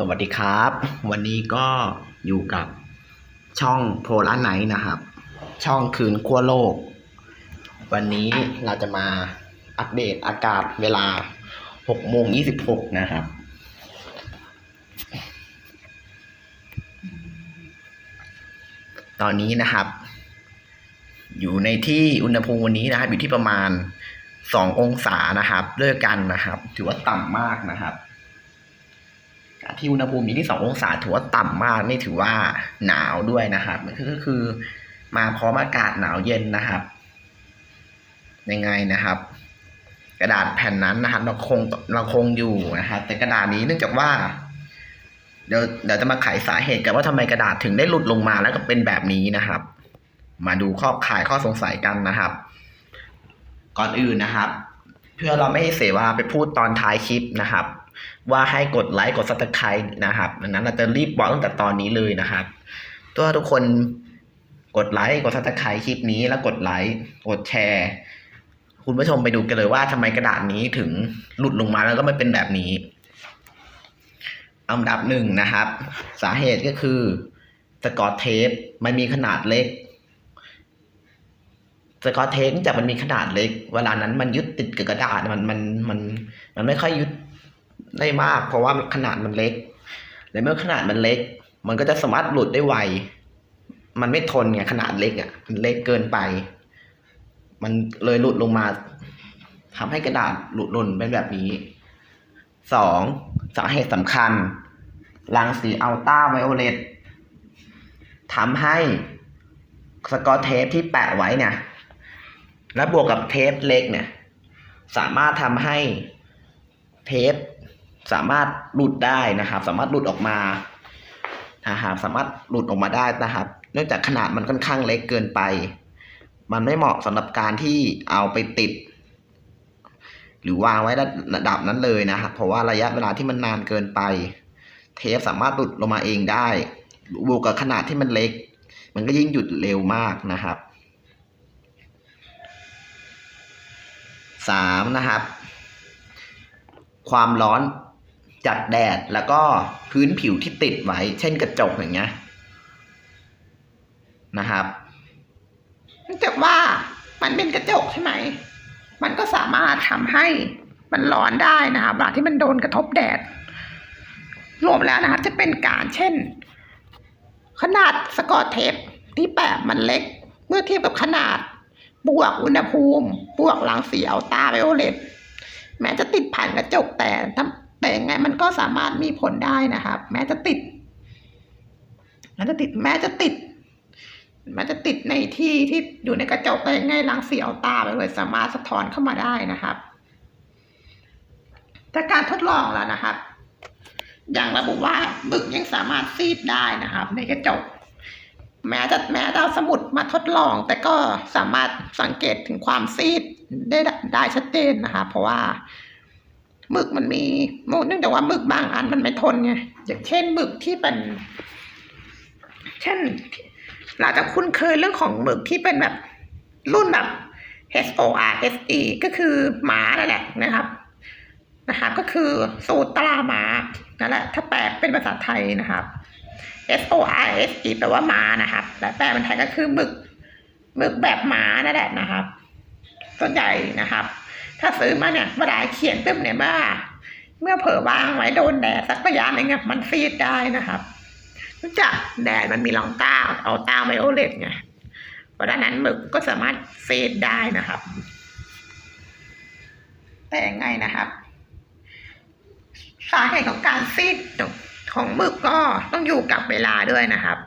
สวัสดีครับ วันนี้ก็อยู่กับช่องโพลาไนนะครับ ช่องคืนขั้วโลก วันนี้เราจะมาอัปเดตอากาศเวลา6โมง26 นะครับ ตอนนี้นะครับ อยู่ในที่อุณหภูมิวันนี้นะครับ อยู่ที่ประมาณ 2 องศานะครับ เลิกกันนะครับ ถือว่าต่ำมากนะครับ ที่อุณหภูมิอยู่ที่สององศาถือว่าต่ำมากไม่ถือว่าหนาวด้วยนะครับมันก็คือมาพร้อมอากาศหนาวเย็นนะครับ ยังไงนะครับ กระดาษแผ่นนั้นนะครับ เราคงเราคงอยู่นะครับแต่กระดาษนี้เนื่องจากว่าเดี๋ยวเดี๋ยวจะมาไขสาเหตุกันว่าทำไมกระดาษถึงได้หลุดลงมาแล้วก็เป็นแบบนี้นะครับ มาดูข้อขายข้อสงสัยกันนะครับ ก่อนอื่นนะครับ เพื่อเราไม่ให้เสียเวลาไปพูดตอนท้ายคลิปนะครับ ว่าให้กดไลค์กดซับสไครต์นะครับดังนั้นเราจะรีบบอกตั้งแต่ตอนนี้เลยนะครับตัวทุกคนกดไลค์กดซับสไครต์คลิปนี้แล้วกดไลค์กดแชร์ คุณผู้ชมไปดูกันเลยว่าทำไมกระดาษนี้ถึงหลุดลงมาแล้วก็ไม่เป็นแบบนี้อันดับหนึ่งนะครับ สาเหตุก็คือสกอตเทปมันมีขนาดเล็กสกอตเทปจากมันมีขนาดเล็ก เวลานั้นมันยึดติดกับกระดาษมันมันมันมันไม่ค่อยยึด ได้มาก เพราะว่าขนาดมันเล็ก และเมื่อขนาดมันเล็ก มันก็จะสามารถหลุดได้ไว มันไม่ทนไงขนาดเล็กอะมันเล็กเกินไป มันเลยหลุดลงมาทำให้กระดาษหลุดหล่นเป็นแบบนี้สองสาเหตุสำคัญรังสีอัลตราไวโอเลตทำให้สกอตเทปที่แปะไว้เนี่ย และบวกกับเทปเล็กเนี่ย สามารถทำให้เทป สามารถหลุดได้นะครับ สามารถหลุดออกมานะครับสามารถหลุดออกมาได้นะครับ เนื่องจากขนาดมันค่อนข้างเล็กเกินไป มันไม่เหมาะสำหรับการที่เอาไปติด หรือวางไว้ระดับนั้นเลยนะครับ เพราะว่าระยะเวลาที่มันนานเกินไป เทปสามารถหลุดลงมาเองได้บวกกับขนาดที่มันเล็ก มันก็ยิ่งหยุดเร็วมากนะครับสามนะครับ ความร้อน จากแดดแล้วก็พื้นผิวที่ติดไว้ เช่นกระจกอย่างเงี้ยนะครับเนื่องจากว่ามันเป็นกระจกใช่ไหม มันก็สามารถทำให้มันร้อนได้นะครับเวลาที่มันโดนกระทบแดด รวมแล้วนะครับจะเป็นการเช่น ขนาดสกอตเทปที่แปะมันเล็ก เมื่อเทียบกับขนาดบวกอุณหภูมิ บวกรังเสีอัลตาไวโอเลตแม้จะติดผ่านกระจกแต่ถ้า แต่ยังไงมันก็สามารถมีผลได้นะครับแม้จะติดแม้จะติดแม้จะติดมันจะติดในที่ที่อยู่ในกระจกได้ยังไงรังสีอัลตาไปเลยสามารถสะท้อนเข้ามาได้นะครับจากการทดลองแล้วนะครับ อย่างระบุว่าบึกยังสามารถซีดได้นะครับ ในกระจก แม้จะแม้จะเอาสมุดมาทดลอง แต่ก็สามารถสังเกตถึงความซีดได้ได้ชัดเจนนะครับเพราะว่า หมึกมันมีเนื่องจากว่าหมึกบางอันมันไม่ทนไงอย่างเช่นหมึกที่เป็น เช่น เราจะคุ้นเคยเรื่องของหมึกที่เป็นแบบรุ่นแบบ H O R S E ก็คือหมานั่นแหละนะครับนะครับก็คือสูตรตราหมานั่นแหละ ถ้าแปลเป็นภาษาไทยนะครับ S O R S E แปลว่าหมานะครับและแปลเป็นไทยก็คือหมึกหมึกแบบหมานั่นแหละนะครับส่วนใหญ่นะครับ ถ้าซื้อมาเนี่ยเวลาเขียนปุ๊บเนี่ยว่าเมื่อเผลอวางไว้โดนแดดสักระยะหนึงเนี่ยมันซีดได้นะครับเนื่องจากแดดมันมีรองเต้าเอาเต้าไวโอเลตไงเพราะฉะนั้นหมึกก็สามารถซีดได้นะครับ แต่ยังไงนะครับสาเหตุของการซีดของหมึกก็ต้องอยู่กับเวลาด้วยนะครับ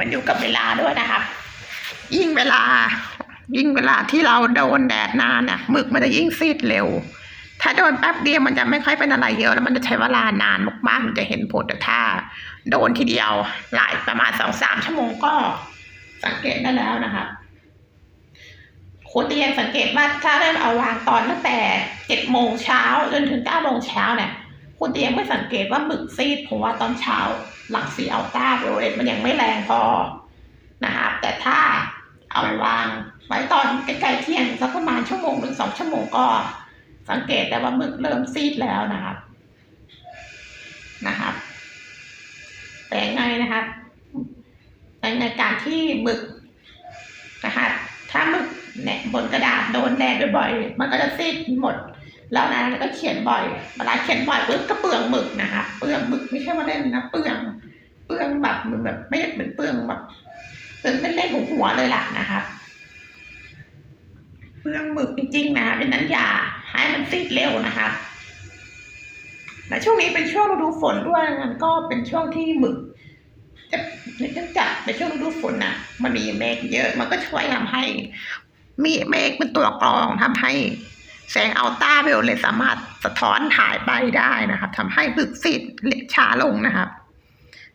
มันอยู่กับเวลาด้วยนะครับยิ่งเวลา ยิ่งเวลาที่เราโดนแดดนานน่ะหมึกมันจะยิ่งซีดเร็ว ถ้าโดนแป๊บเดียวมันจะไม่ค่อยเป็นอะไรเยอะแล้วมันจะใช้เวลานานมากๆมันจะเห็นผลแต่ถ้า โดนทีเดียวหลายประมาณสองสามชั่วโมงก็ สังเกตได้แล้วนะครับคุณเรียนสังเกตว่าถ้าเริ่มเอาวางตอนตั้งแต่เจ็ดโมงเช้าจนถึงเก้าโมงเช้าเนี่ย คุณจะยังไม่สังเกตว่าหมึกซีดเพราะว่าตอนเช้าหลังสีอัลต้าไวโอเลตมันยังไม่แรงพอนะครับแต่ถ้าเอาไปวางไว้ตอนใกล้ๆเที่ยงสักประมาณชั่วโมงหรือสองชั่วโมงก็สังเกตได้ว่าหมึกเริ่มซีดแล้วนะครับนะครับ แต่ไงนะครับในในการที่หมึกนะครับถ้าหมึกเนี่ยบนกระดาษโดนแดดบ่อยๆมันก็จะซีดหมด แล้วนะก็เขียนบ่อยเวลาเขียนบ่อยปุ๊บก็เปลืองหมึกนะคะเปลืองหมึกไม่ใช่ว่าเล่นนะเปลืองเปลืองแบบเหมือนแบบไม่ได้เป็นเปลืองแบบเป็นเล่นๆหัวเลยล่ะนะคะเปลืองหมึกจริงๆนะเป็นนั้นอย่าให้มันซีดเร็วนะคะและช่วงนี้เป็นช่วงฤดูฝนด้วยมันก็เป็นช่วงที่หมึกจะเนื่องจากในช่วงฤดูฝนน่ะมันมีเมฆเยอะมันก็ช่วยทำให้ มีเมฆเป็นตัวกรองทำให้ แสงอัลตราไวโอเลตสามารถสะท้อนถ่ายไปได้นะครับทำให้บึกซีดเล็กช้าลงนะครับ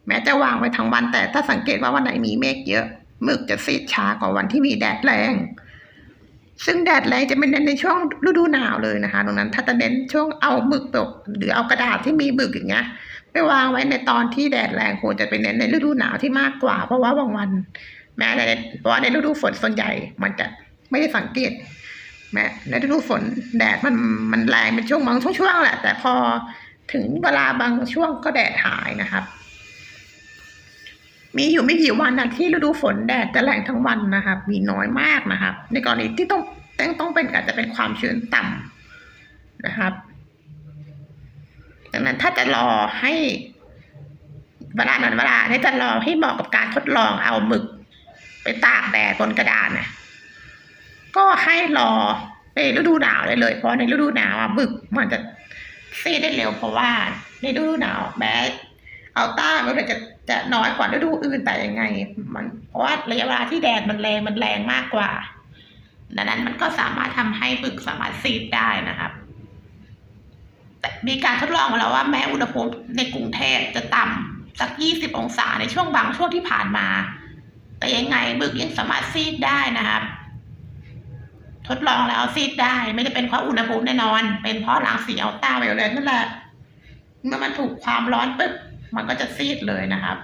แม้จะวางไว้ทั้งวัน แต่ถ้าสังเกตว่าวันไหนมีเมฆเยอะหมึกจะซีดช้ากว่าวันที่มีแดดแรง ซึ่งแดดแรงจะไม่เน้นในช่วงฤดูหนาวเลยนะคะดังนั้น ถ้าจะเน้นช่วงเอาหมึกตกหรือเอากระดาษที่มีหมึกอย่างเงี้ยไปวางไว้ในตอนที่แดดแรงควรจะไปเน้นในฤดูหนาวที่มากกว่า เพราะว่าบางวัน แม้ในเพราะว่าในฤดูฝนส่วนใหญ่ มันจะไม่ได้สังเกต แม้ในฤดูฝนแดดมันมันแรงเป็นช่วงบางช่วงๆแหละ แต่พอถึงเวลาบางช่วงก็แดดหายนะครับ มีอยู่ไม่กี่วันนะที่ฤดูฝนแดดจะแรงทั้งวันนะครับ มีน้อยมากนะครับ ในกรณีที่ต้องต้องต้องเป็นอาจจะเป็นความชื้นต่ำนะครับดังนั้นถ้าจะรอให้เวลานั้นเวลาเนี่ยจะรอให้เหมาะกับการทดลองเอาหมึก ไปตากแดดบนกระดานนะ ให้รอในฤดูหนาวเลยเลย เพราะในฤดูหนาวอะบึกมันจะซีดได้เร็วเพราะว่าในฤดูหนาวแม้อัลต้ามันจะจะน้อยกว่าฤดูอื่นแต่ยังไง มัน เพราะว่าระยะเวลาที่แดดมันแรงมันแรงมากกว่าดังนั้นมันก็สามารถทำให้บึกสามารถซีดได้นะครับแต่มีการทดลองมาแล้วว่าแม้อุณหภูมิในกรุงเทพจะต่ำสัก 20 องศาในช่วงบางช่วงที่ผ่านมา แต่ยังไงบึกยังสามารถซีดได้นะครับ ทดลองแล้วซีดได้ไม่ได้เป็นเพราะอุณหภูมิแน่นอน เป็นเพราะรังสีอัลตราไวโอเลตนั่นแหละเมื่อมันถูกความร้อนปุ๊บมันก็จะซีดเลยนะครับ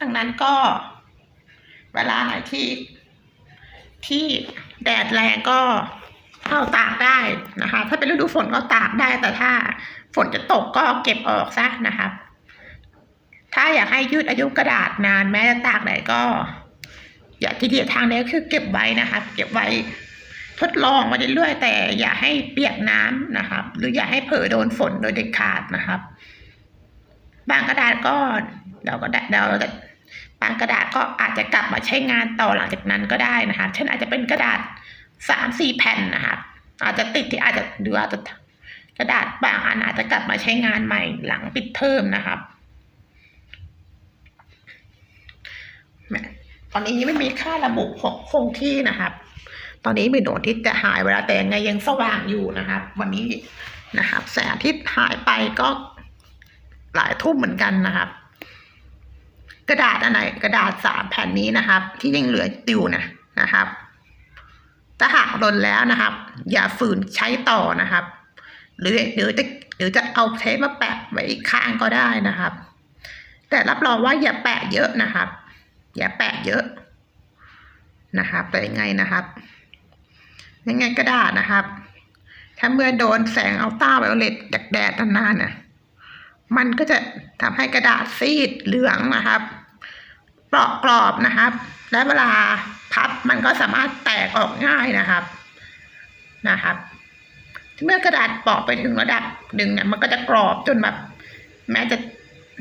ดังนั้นก็ เวลาไหนที่ ที่แดดแรงก็เอาตากได้นะคะ ถ้าเป็นฤดูฝนก็ตากได้แต่ถ้าฝนจะตกก็เก็บออกซะนะครับถ้าอยากให้ยืดอายุกระดาษนานแม้จะตากไหนก็ อย่าทีเดียวทางนี้คือเก็บไว้นะครับเก็บไว้ทดลองมาเรื่อยๆแต่อย่าให้เปียกน้ำนะครับ หรืออย่าให้เผลอโดนฝนโดยเด็ดขาดนะครับ บางกระดาษก็เดี๋ยวก็ได้เดี๋ยวเราบางกระดาษก็อาจจะกลับมาใช้งานต่อหลังจากนั้นก็ได้นะคะเช่นอาจจะเป็นกระดาษสามสี่แผ่นนะครับอาจจะติดที่อาจจะหรืออาจจะกระดาษบางอันอาจจะกลับมาใช้งานใหม่หลังปิดเทอมนะครับแหม ตอนนี้ยังไม่มีค่าระบุของคงที่นะครับ ตอนนี้มีดวงอาทิตย์จะหายเวลาแต่ยังไงยังสว่างอยู่นะครับ วันนี้นะครับแสงอาทิตย์หายไปก็หลายทุ่มเหมือนกันนะครับ กระดาษอันไหนกระดาษสามแผ่นนี้นะครับ ที่ยังเหลืออยู่นะนะครับถ้าหากหล่นแล้วนะครับ อย่าฝืนใช้ต่อนะครับ หรือหรือจะหรือจะเอาเทปมาแปะไว้ข้างก็ได้นะครับ แต่รับรองว่าอย่าแปะเยอะนะครับ อย่าแปะเยอะนะครับแต่ยังไงนะครับ ยังไงกระดาษนะครับ ถ้าเมื่อโดนแสงอัลตราไวโอเลตแดดนานๆน่ะมันก็จะทำให้กระดาษซีดเหลืองนะครับเปราะกรอบนะครับ และเวลาพับมันก็สามารถแตกออกง่ายนะครับนะครับ เมื่อกระดาษเปราะไปถึงระดับหนึ่งเนี่ยมันก็จะกรอบจนแบบแม้จะ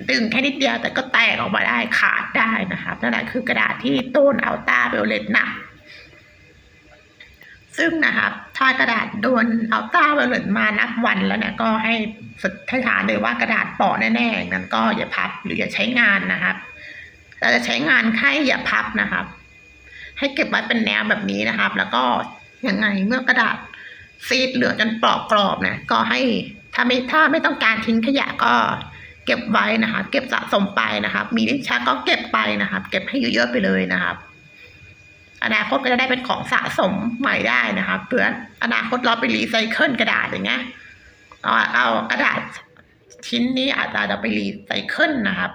ดึงแค่นิดเดียวแต่ก็แตกออกมาได้ขาดได้นะครับนั่นแหละคือกระดาษที่ต้นอัลตราไวโอเลตหนักซึ่งนะครับถ้ากระดาษโดนอัลตราไวโอเลตมานับวันแล้วเนี่ยก็ให้สันนิษฐานเลยว่ากระดาษเปราะแน่ๆนั้นก็อย่าพับหรืออย่าใช้งานนะครับแต่จะใช้งานให้อย่าพับนะครับ ให้เก็บไว้เป็นแนวแบบนี้นะครับ แล้วก็ยังไงเมื่อกระดาษซีดเหลืองจนเปราะกรอบนี่ยก็ให้ถ้าไม่ถ้าไม่ต้องการทิ้งขยะก็ เก็บไว้นะคะ เก็บสะสมไปนะครับ มีลิ้นชักก็เก็บไปนะครับ เก็บให้เยอะๆไปเลยนะครับ อนาคตก็จะได้เป็นของสะสมใหม่ได้นะครับเพื่ออนาคตเราไปรีไซเคิลกระดาษอย่างเงี้ยเอาเอากระดาษชิ้นนี้อาจจะเอาไปรีไซเคิลนะครับ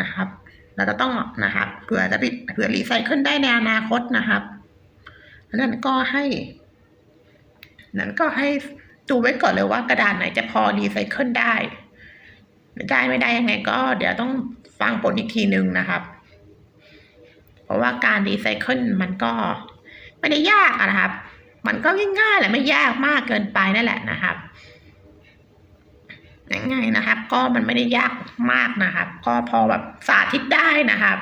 นะครับ เราจะต้องนะครับเผื่อจะไปเผื่อรีไซเคิลได้ในอนาคตนะครับนั้นก็ให้นั้นก็ให้ดูไว้ก่อนเลยว่ากระดาษไหนจะพอรีไซเคิลได้ ได้ไม่ได้ยังไงก็เดี๋ยวต้องฟังผลอีกทีหนึ่งนะครับ เพราะว่าการรีไซเคิลมันก็ไม่ได้ยากนะครับ มันก็ง่ายๆแหละไม่ยากมากเกินไปนั่นแหละนะครับยังไงนะครับ ก็มันไม่ได้ยากมากนะครับ ก็พอแบบสาธิตได้นะครับ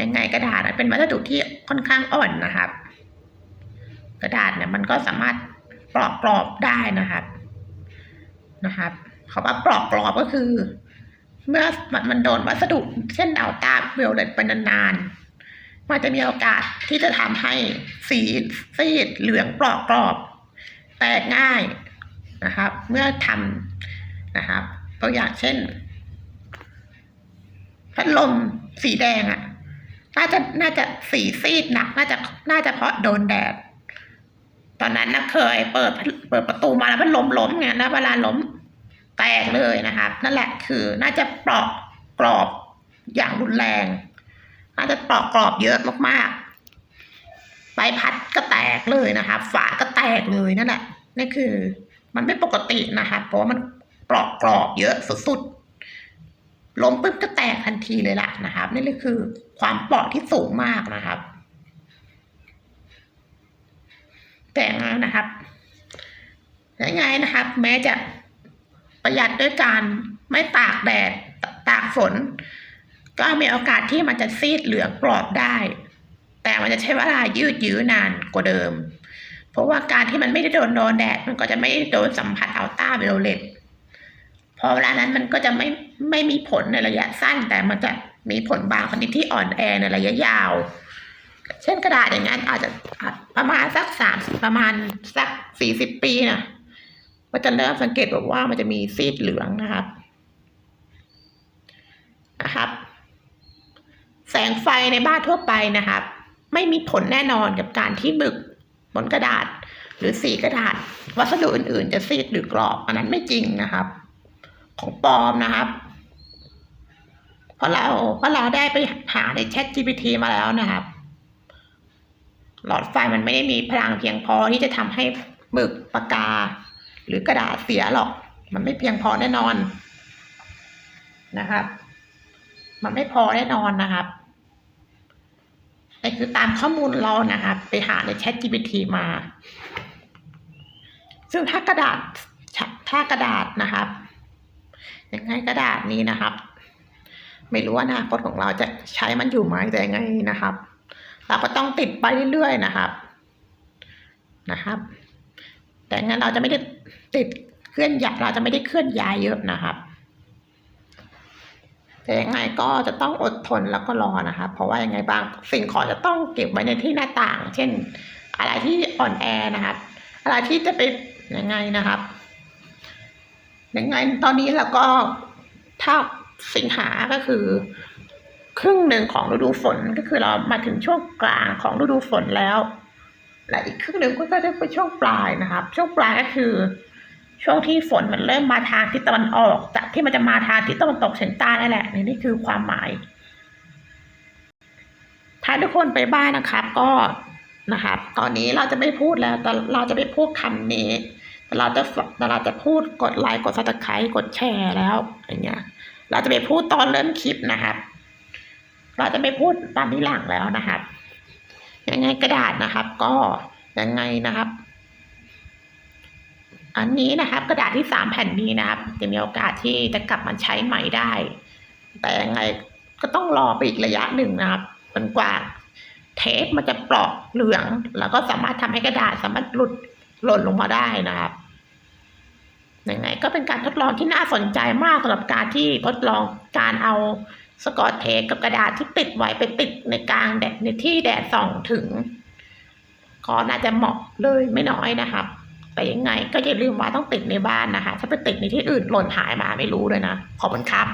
ยังไงกระดาษเป็นวัสดุที่ค่อนข้างอ่อนนะครับ กระดาษเนี่ยมันก็สามารถปลอกกรอบได้นะครับนะครับ เขาว่าปลอกกรอบก็คือ เมื่อมันโดนวัสดุเช่นเอาตาเวลเลตไปนานๆมันจะมีโอกาสที่จะทำให้สีซีดเหลืองปลอกกรอบ แตกง่ายนะครับ เมื่อทำนะครับตัวอย่างเช่นพัดลมสีแดงอะ่ะ น่าจะน่าจะสีซีดหนัก น่าจะน่าจะเพราะโดนแดด ตอนนั้นนะเคยเปิดเปิดประตูมาแล้วพัดลมล้มไงแล้วเวลาล้ม แตกเลยนะครับ นั่นแหละคือน่าจะเปราะกรอบอย่างรุนแรง น่าจะเปราะกรอบเยอะมากๆใบพัดก็แตกเลยนะครับ ฝาก็แตกเลยนั่นแหละนี่คือ มันไม่ปกตินะครับเพราะมันเปราะกรอบเยอะสุดๆล้มปุ๊บก็แตกทันทีเลยล่ะนะครับ นี่เลยคือความเปราะที่สูงมากนะครับ แต่งานนะครับยังไงนะครับ แม้จะ ประหยัดด้วยการไม่ตากแดดตากฝน ก็มีโอกาสที่มันจะซีดเหลืองกรอบได้ แต่มันจะใช้เวลายืดยื้อนานกว่าเดิม เพราะว่าการที่มันไม่ได้โดนโดนแดดมันก็จะไม่โดนสัมผัสอัลตราไวโอเลตพอเวลานั้นมันก็จะไม่ไม่มีผลในระยะสั้น แต่มันจะมีผลบางชนิดที่อ่อนแอในระยะยาว เช่นกระดาษอย่างนั้นอาจจะประมาณสักสามประมาณสักสี่สิบปีนะ ก็จะเริ่มสังเกตแบบว่ามันจะมีซีดเหลืองนะครับนะครับ แสงไฟในบ้านทั่วไปนะครับ ไม่มีผลแน่นอนกับการที่หมึกบนกระดาษ หรือสีกระดาษ วัสดุอื่นๆ จะซีดหรือกรอบ อันนั้นไม่จริงนะครับ ของปลอมนะครับเพราะเราเพราะเราได้ไปหาใน Chat GPT มาแล้วนะครับ หลอดไฟมันไม่ได้มีพลังเพียงพอที่จะทำให้หมึกปากกา หรือกระดาษเสียหรอก มันไม่เพียงพอแน่นอนนะครับ มันไม่พอแน่นอนนะครับแต่คือตามข้อมูลเรานะครับ ไปหาใน Chat GPT มา ซึ่งถ้ากระดาษถ้ากระดาษนะครับยังไงกระดาษนี้นะครับ ไม่รู้ว่าอนาคตของเราจะใช้มันอยู่ไหมแต่ยังไงนะครับ เราก็ต้องติดไปเรื่อยๆนะครับนะครับ แต่งั้นเราจะไม่ได้ ติดเคลื่อนย้ายเราจะไม่ได้เคลื่อนย้ายเยอะนะครับแต่ยังไงก็จะต้องอดทนแล้วก็รอนะครับเพราะว่ายังไงบางสิ่งของจะต้องเก็บไว้ในที่หน้าต่าง เช่น อะไรที่อ่อนแอนะครับ อะไรที่จะไปยังไงนะครับยังไงตอนนี้เราก็ถ้าสิงหาก็คือ ครึ่งหนึ่งของฤดูฝนก็คือเรามาถึงช่วงกลางของฤดูฝนแล้ว และอีกครึ่งหนึ่งก็จะเป็นช่วงปลายนะครับ ช่วงปลายก็คือ ช่วงที่ฝนมันเริ่มมาทางทิศตะวันออก จากที่มันจะมาทางทิศตะวันตกเฉียงใต้นั่นแหละนี่นี่คือความหมาย ถ้าทุกคนไปบ้านนะครับ ก็นะครับ ตอนนี้เราจะไม่พูดแล้ว แต่เราจะไม่พูดคำนี้ แต่เราจะแต่เราจะพูดกดไลค์กดซับสไครต์กดแชร์แล้วอย่างเงี้ย เราจะไปพูดตอนเริ่มคลิปนะครับ เราจะไม่พูดตามที่หลังแล้วนะครับ ยังไงกระดาษนะครับ ก็ยังไงนะครับ อันนี้นะครับ กระดาษที่สามแผ่นนี้นะครับจะมีโอกาสที่จะกลับมาใช้ใหม่ได้ แต่ยังไงก็ต้องรอไปอีกระยะหนึ่งนะครับจนกว่าเทปมันจะเปราะเหลือง แล้วก็สามารถทำให้กระดาษสามารถหลุดหล่นลงมาได้นะครับยังไงก็เป็นการทดลองที่น่าสนใจมากสำหรับการที่ทดลองการเอา สกอตเทปกับกระดาษที่ติดไว้ไปติดในกลางแดดในที่แดดส่องถึง ก็น่าจะเหมาะเลยไม่น้อยนะครับแต่ยังไงก็อย่าลืมว่าต้องติดในบ้านนะคะ ถ้าไปติดในที่อื่นหล่นหายมาไม่รู้เลยนะขอบคุณครับ